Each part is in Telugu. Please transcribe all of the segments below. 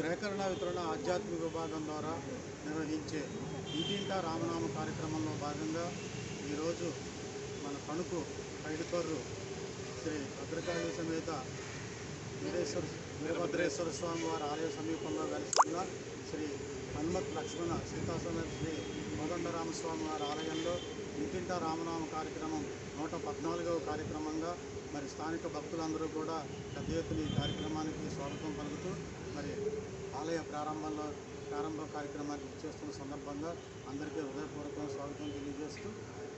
సేకరణ వితరణ ఆధ్యాత్మిక విభాగం ద్వారా నిర్వహించే ఇంటింటా రామనామ కార్యక్రమంలో భాగంగా ఈరోజు మన కణుకు ఐడుకొర్రు శ్రీ భద్రకాళి సమేత వీరేశ్వర వీరభద్రేశ్వర స్వామి వారి ఆలయ సమీపంలో వెలుస్తున్న శ్రీ హనుమత్ లక్ష్మణ సీతాసమేత శ్రీ కోదండరామస్వామి వారి ఆలయంలో ఇంటింటా రామనామ కార్యక్రమం నూట పద్నాలుగవ కార్యక్రమంగా మరి స్థానిక భక్తులందరూ కూడా పెద్ద ఎత్తున ఈ కార్యక్రమానికి స్వాగతం పలుకుతూ మరి ఆలయ ప్రారంభంలో ప్రారంభ కార్యక్రమానికి చేస్తున్న సందర్భంగా అందరికీ హృదయపూర్వక స్వాగతం తెలియజేస్తూ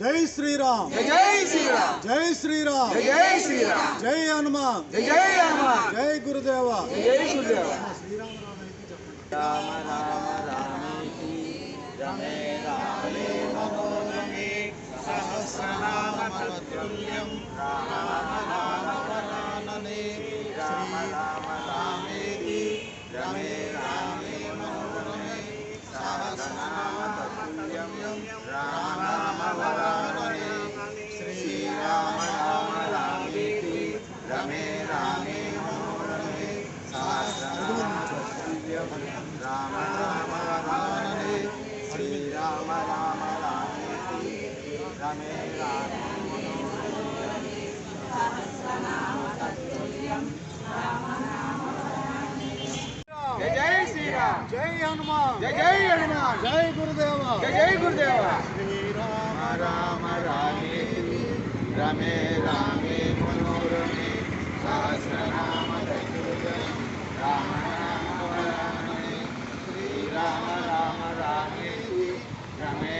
జై శ్రీరామ్ జై శ్రీరామ్ జై శ్రీరామ్ జై శ్రీరామ్ జై హనుమాన్ జై హనుమాన్ జై గురుదేవ జై గురుదేవ చెప్పండి రామ రామ రామేతి రమే రామే మనోరమే సహస్రనామతుల్యం రామ రామ Sanam. హనుమాన్ జై గురుదేవ జై జై గురుదేవ శ్రీరామ రామ రామేతి రమే రామే మనోరమే సహస్రనామ తత్తుల్యం రామ రామ వరాననే శ్రీరామ రామ రామేతి రమే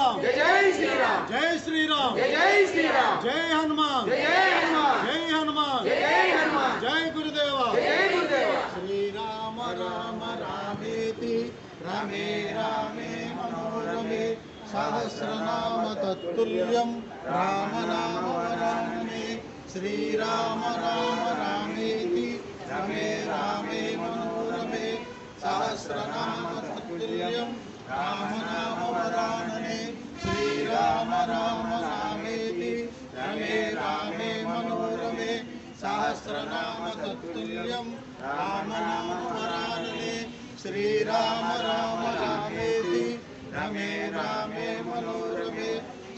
రామే రమ మనోరమే సహస్రనామ తత్తుల్యం రామ రామ వరాననే జై శ్రీరామ్ జై జై శ్రీరామ్ జై శ్రీరామ్ జై జై శ్రీరామ్ జై హనుమాన్ జై జై హనుమాన్ జై హనుమాన్ జై జై హనుమాన్ జై గురుదేవ జై జై గురుదేవ శ్రీరామ రామ రామేతి రమే రామే మనోరమే సహస్రనామ తత్తుల్యం రామ నామ వరాననే శ్రీరామ రామ రామేతి రమే రామే మనోరమే సహస్రనామ తత్తుల్యం రామ నామ వరాననే శ్రీరామ రామ రామేతి రమే రామే మనోరమే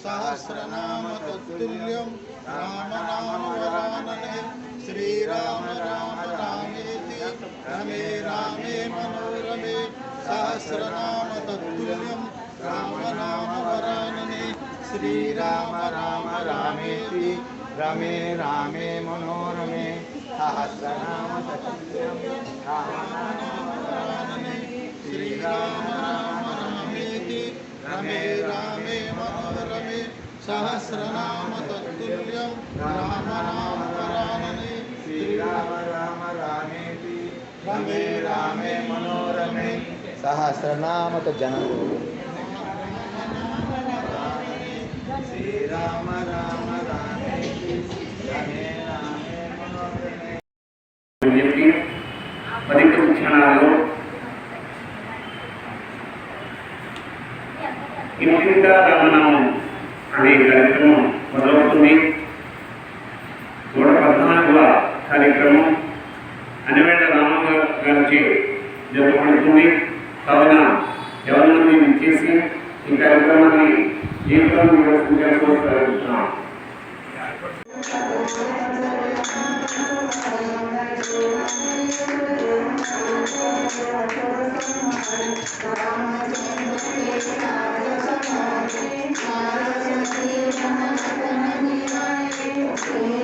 సహస్రనామ తత్తుల్యం రామ నామ వరాననే శ్రీరామ రామ రామేతి రమే రామే మనోరమే సహస్రనామ తత్తుల్యం రామ నామ వరాననే శ్రీరామ రామ రామేతి రమే రామే మనోరమే సహస్రనామ తత్తుల్యం రామ నామ వరాననే శ్రీరామ రామ రామేతి రమే రామే మనోరమే సహస్రనామ తత్తుల్యం రామ నామ వరాననే శ్రీరామ రామ రామేతి రమే రామే మనోరమే సహస్రనామ తత్తుల్యం రామ నామ వరాననే శ్రీరామ రామ రామేతి రమే రామే మనోరమే సహస్రనామత జనము శ్రీరామ రామ రామేతి రమే రామే చెప్పి మరికొద్ది క్షణాల్లో ఇంటింటా రామనామం అనే కార్యక్రమం మొదలవుతుంది నూట పద్నాలుగవ కార్యక్రమం అనివేళ రామ గారి జరగబడుతుంది కావున ఎవరన్నా మేము చేసి ఈ కార్యక్రమాన్ని జీవితం నిర్వహించాలని కోరుతున్నాం Thank you.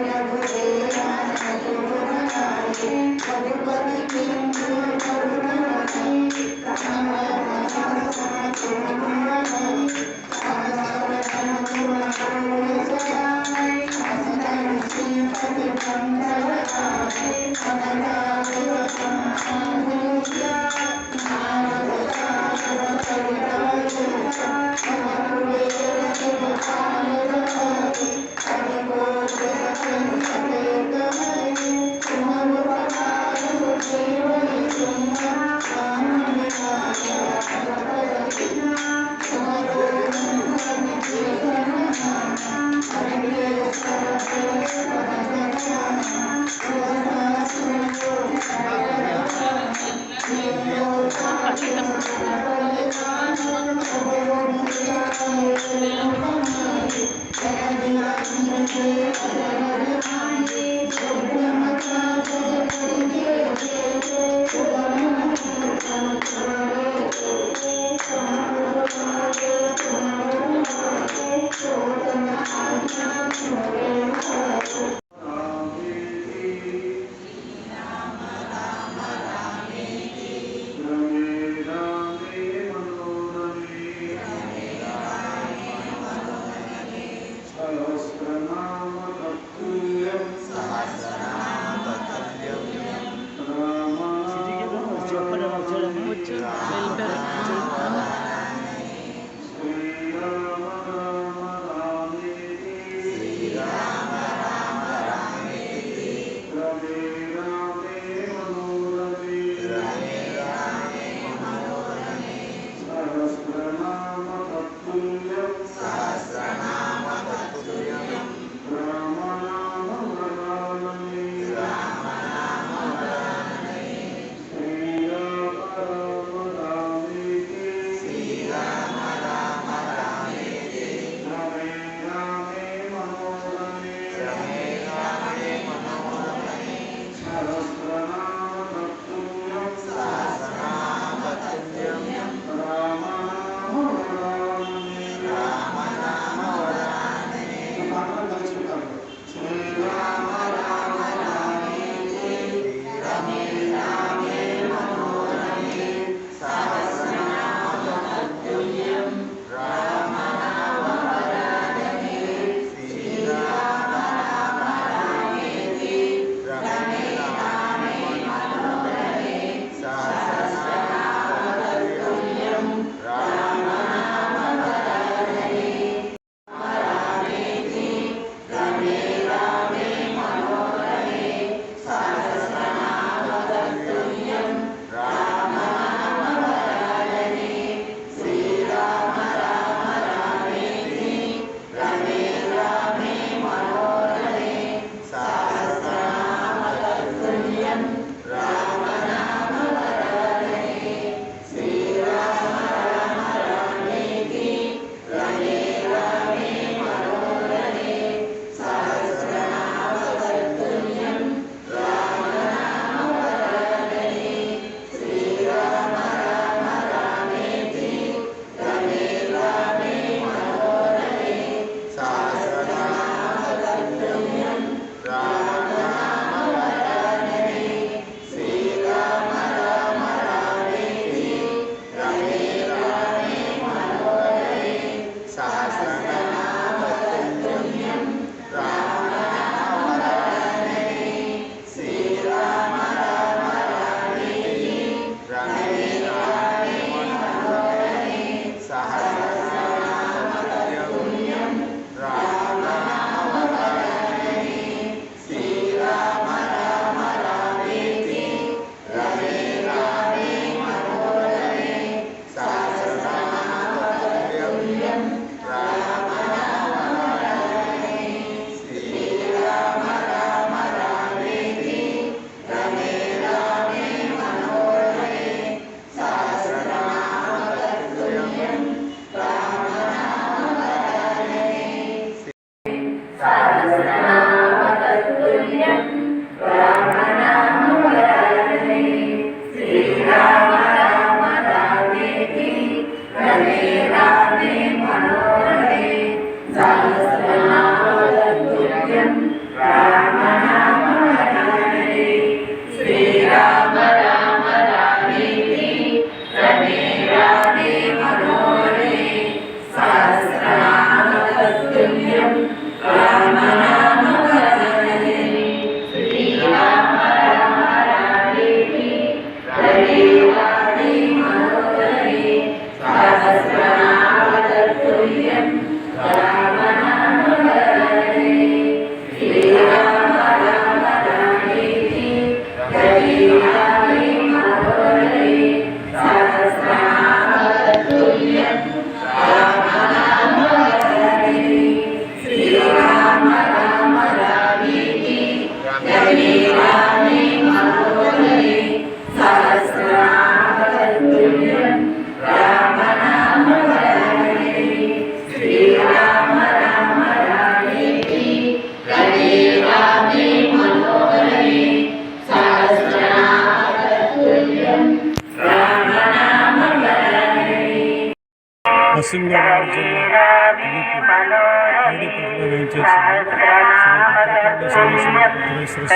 ఏడుపల్లిలో వేయించేసిన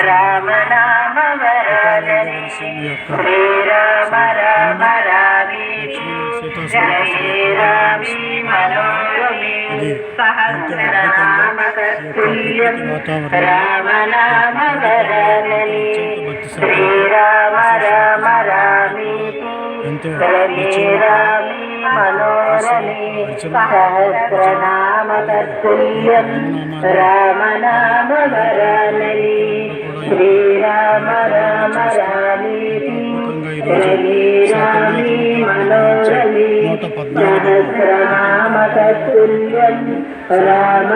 రామ భద్రకాళి శ్రీ శ్రీ యొక్క లక్ష్మీ రామ ఎంతో అద్భుతంగా ఈ రామ ప్రకృతి వాతావరణం అత్యంత భక్తి శ్రద్ధలతో ఎంతో నిశ్చయంగా శ్రీరామ రామ రామేతి మనోరమి సహస్రనామ తత్తుల్యం రామ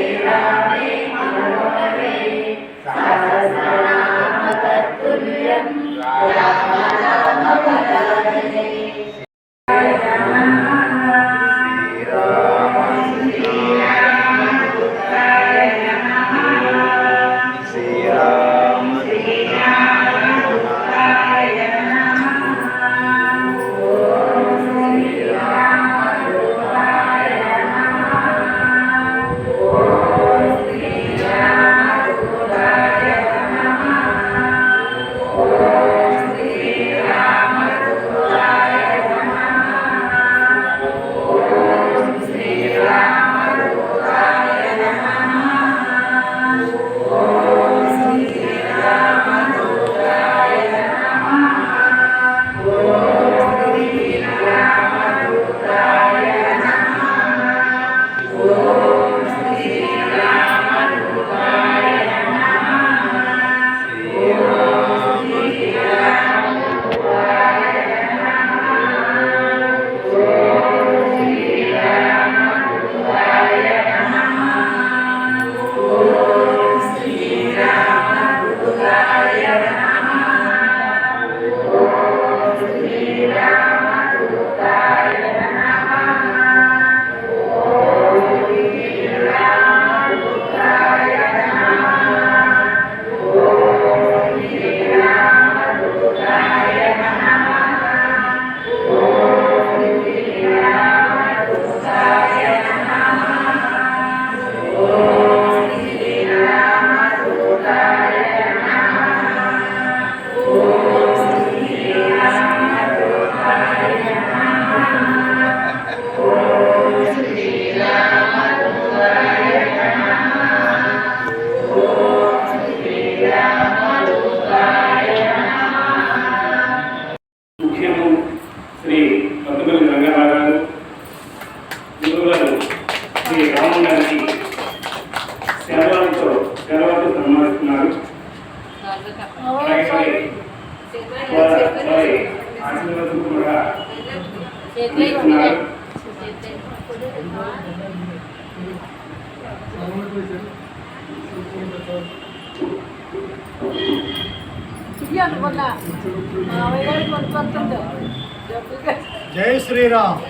రామ జై శ్రీరామ్.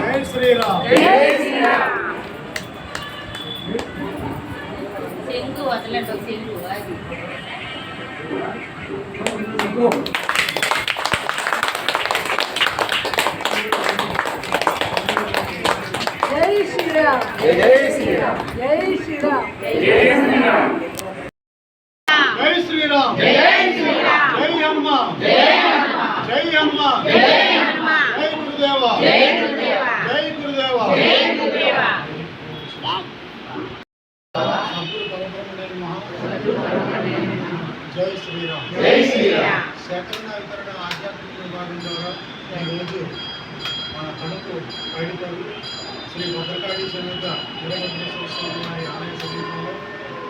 జై శ్రీరామ్. చెంగు వదలండి చెంగు అది. జై శ్రీరామ్. జై శ్రీరామ్. జై శ్రీరామ్. జై శ్రీరామ్. జై శ్రీరామ్. జై అమ్మ. జై అమ్మ. జై అమ్మ. జై గురుదేవ జై గురుదేవ. జై గురుదేవ జై గురుదేవ జై శ్రీరామ్ జై శ్రీరామ్ సేకరణ వితరణ ఆధ్యాత్మిక విభాగం ద్వారా ఈరోజు మన కడుపు పైడిపల్లి శ్రీ భద్రకాళి సమేత వీరభద్రేశ్వర స్వామి వారి ఆలయ సమీపంలో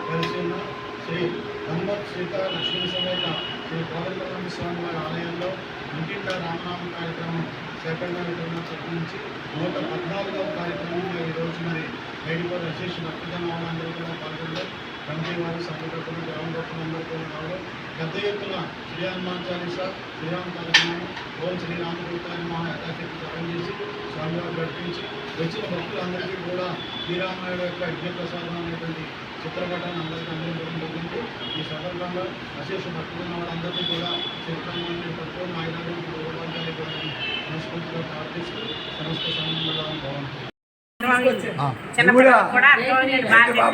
కలిసి ఉన్న శ్రీ హనుమత్ సీతా లక్ష్మీ సమేత శ్రీ కోదండరామ స్వామి వారి ఆలయంలో ఇంటింట రామనామ కార్యక్రమం సేకరణ వితరణ నుంచి నూట పద్నాలుగవ కార్యక్రమంలో ఈరోజు మరి పైడిపల్లి విశేష రక్తదాన వాళ్ళందరూ కూడా పాల్గొన్నారు కమిటీ వారు సంఘటనలు గ్రామ భక్తులందరూ కూడా పెద్ద ఎత్తున శ్రీ హనుమాన్ చాలీసా శ్రీరామ కార్యక్రమం ఓం శ్రీరామకృతాన్ని మహా యథాశక్తి జపం చేసి స్వామివారు గడిపించి వచ్చిన భక్తులందరికీ కూడా శ్రీరామాయుడు యొక్క యజ్ఞప్రసాదం అనేటువంటి చిత్రపటాన్ని అందరికీ అందించడం జరిగింది. ఈ సందర్భంగా అశేష భక్తులున్న వాళ్ళందరినీ కూడా చిత్రాన్ని పరిపూర్ణ ఆయుధాలను మనస్ఫూర్తిగా ప్రార్థిస్తూ సమస్త సమయంలో బాగుంటుంది కూడా బాగా.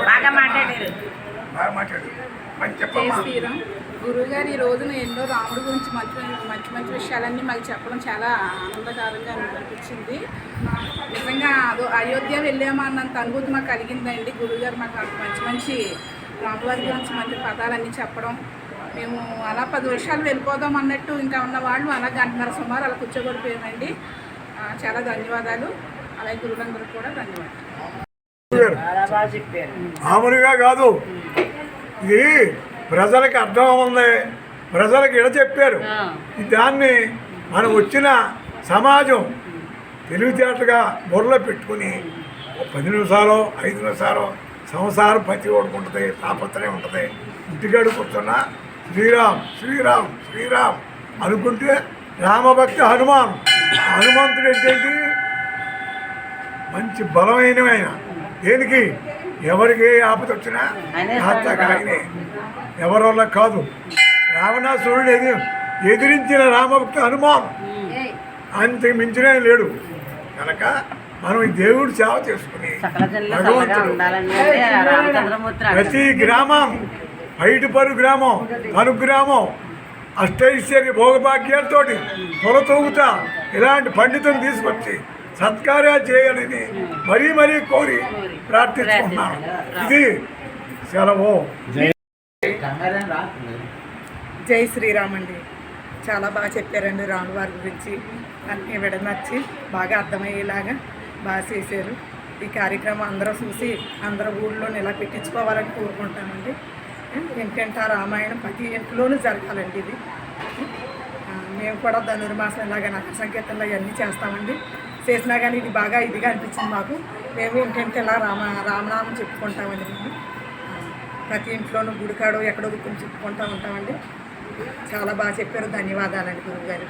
బాగా మాట్లాడారు. శ్రీరామ్. గురువుగారు ఈ రోజున ఎన్నో రాముడి గురించి మంచి మంచి మంచి విషయాలన్నీ మాకు చెప్పడం చాలా ఆనందకరంగా అనిపించింది. నిజంగా అదో అయోధ్య వెళ్ళామా అన్నంత అనుభూతి మాకు కలిగిందండి. గురువుగారు మాకు అంత మంచి మంచి రామువారి గురించి మంచి పదాలన్నీ చెప్పడం. మేము అలా పది వర్షాలు వెళ్ళిపోదాం అన్నట్టు ఇంకా ఉన్న వాళ్ళు అలా గంటన్నర సుమారు అలా కూర్చోబడిపోయామండి. చాలా ధన్యవాదాలు. అలాగే కూడా ధన్యవాదాలు. మామూలుగా కాదు. ఇది ప్రజలకు అర్థం ఉంది ప్రజలకు ఇడ చెప్పారు? దాన్ని మనం వచ్చిన సమాజం తెలివితేటగా బుర్రలో పెట్టుకుని పది నిమిషాలు ఐదు నిమిషాలు సంసారం పతి ఓడుకుంటుంది తాపత్రయం ఉంటుంది. ఇంటికాడు కూర్చున్న శ్రీరామ్ శ్రీరామ్ శ్రీరామ్ అనుకుంటే రామభక్తి హనుమాన్. హనుమంతుడు ఏంటంటే మంచి బలమైన ఆయన. దేనికి? ఎవరికి ఆపద వచ్చినా ఆయనే ఎవరి వల్ల కాదు. రావణాసురుడు ఎది ఎదిరించిన రామభక్త హనుమాన్. అంతకు మించిన లేడు. కనుక మనం ఈ దేవుడు సేవ చేసుకుని సకల జనులు చల్లగా భగవంతుడు ఉండాలని అంటే రామచంద్రమూర్తి ప్రతి గ్రామం బయటపరు గ్రామం పరు గ్రామం అష్టైశ్వర్య భోగభాగ్యాలతో తొలతూగుతా ఇలాంటి పండితులు తీసుకొచ్చి సత్కార్యాలు చేయాలని మరీ మరీ కోరి ప్రార్థించుకుంటున్నాను ఇది సెలవు. జై శ్రీరామ్ అండి. చాలా బాగా చెప్పారండి రామువారి గురించి. అన్నీ విడనచ్చి బాగా అర్థమయ్యేలాగా బాగా చేశారు. ఈ కార్యక్రమం అందరూ చూసి అందరూ ఊళ్ళో ఇలా పెట్టించుకోవాలని కోరుకుంటామండి. ఏంటంటే ఆ రామాయణం ప్రతి ఇంట్లోనూ జరగాలండి ఇది. మేము కూడా ధనుర్మాసం ఇలాగ నగర సంకీర్తనలు ఇవన్నీ చేస్తామండి. చేసినా కానీ ఇది బాగా ఇదిగా అనిపించింది మాకు. మేము ఏంటంటే ఇలా రామ రామనామం చెప్పుకుంటామండి మేము. ప్రతి ఇంట్లోనూ గుడికాడో ఎక్కడో కూర్చొని చెప్పుకుంటూ ఉంటామండి. చాలా బాగా చెప్పారు. ధన్యవాదాలండి గురువు గారు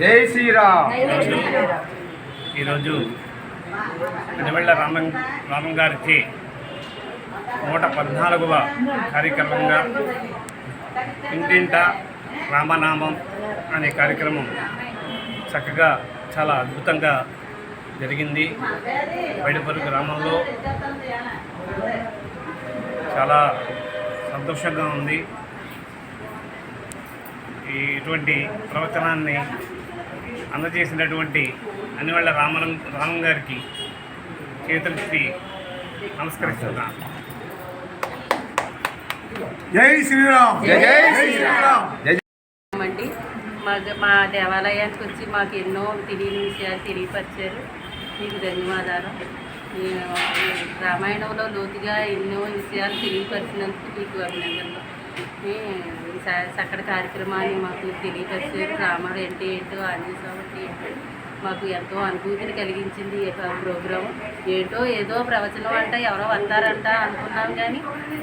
జై శ్రీరామ్. ఈరోజు పెదవెళ్ళ రామం రామం గారికి నూట పద్నాలుగవ కార్యక్రమంగా ఇంటింట రామనామం అనే కార్యక్రమం చక్కగా చాలా అద్భుతంగా జరిగింది. బయటపరు గ్రామంలో చాలా సంతోషంగా ఉంది. ఈ ఇటువంటి ప్రవచనాన్ని అందజేసినటువంటి అనివాళ్ళ రామనం రామం గారికి చేతులెత్తి నమస్కరిస్తున్నాను జై శ్రీరామ్! జై శ్రీరామ్! మా మా దేవాలయానికి వచ్చి మాకు ఎన్నో తెలియని విషయాలు తెలియపరిచారు. మీకు ధన్యవాదాలు. రామాయణంలో లోతుగా ఎన్నో విషయాలు తెలియపరిచినందుకు మీకు అభినందనలు. ఈ చక్కటి కార్యక్రమాన్ని మాకు తెలియపరిచారు. రాముడు అంటే ఏంటో ఆంజనేయ స్వామి అంటే ఏంటో మాకు ఎంతో అనుభూతిని కలిగించింది ఈ యొక్క ప్రోగ్రాం ఏంటో ఏదో ప్రవచనం అంట ఎవరో వస్తారంట అనుకున్నాం కానీ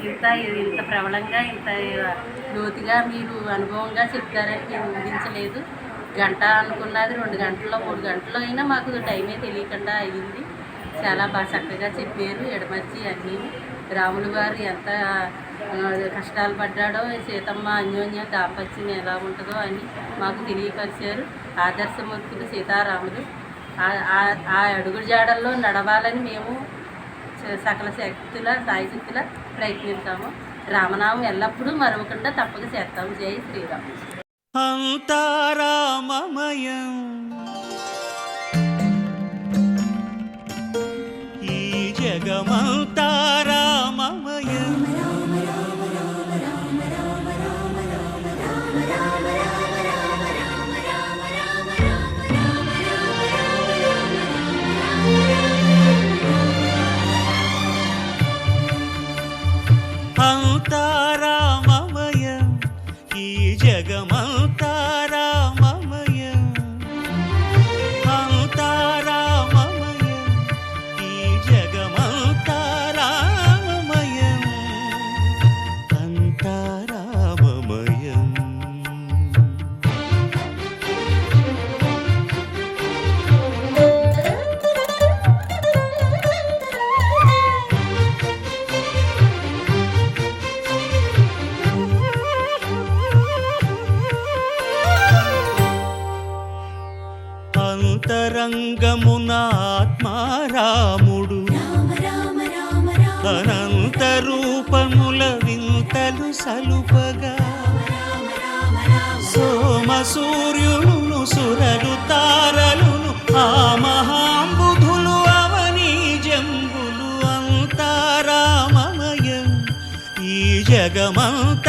ఇంత ఇంత ప్రబలంగా ఇంత లోతుగా మీరు అనుభవంగా చెప్తారని మేము ఊహించలేదు. గంట అనుకున్నది రెండు గంటల్లో మూడు గంటల్లో అయినా మాకు టైమే తెలియకుండా అయ్యింది. చాలా బాగా చక్కగా చెప్పారు ఎడమర్చి అన్నీ. రాములు గారు ఎంత కష్టాలు పడ్డాడో సీతమ్మ అన్యోన్య దాంపత్యం ఎలా ఉంటుందో అని మాకు తెలియపరిచారు. ఆదర్శమూర్తులు సీతారాములు. ఆ- ఆ- అడుగు జాడల్లో నడవాలని మేము సకల శక్తుల సాయశక్తుల ప్రయత్నిస్తాము. రామనామం ఎల్లప్పుడూ మరవకుండా తప్పక చేస్తాము. జై శ్రీరామ్. అంతారామమయం అంతారామమయం ఈ జగమ ఆత్మారాముడు అనంత రూపముల వింతలు సలుపగా. సోమ సూర్యులను సురలు తారలును ఆ మహాంబుధులు అవనీ జంబులు అంతారామమయం ఈ జగమంతారామమయం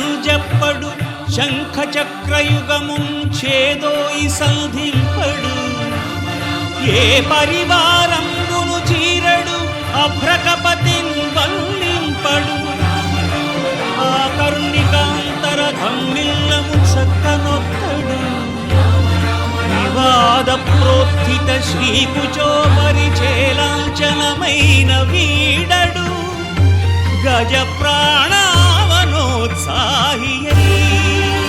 సిరికి చెప్పడు శంఖ చక్రయుగముంచేదోయి సంధింపడు. ఏ పరివారంబును చీరడు అభ్రకపతిన్ వల్లింపడు. ఆ కరుణికాంతర ధమ్మిల్లము చక్కనొక్కడు. వివాద ప్రోత్థిత శ్రీకుచో పరిచేలాంచనమైన వీడడు. గజ ಪ್ರೋತ್ಸಾಹಿಯಲಿ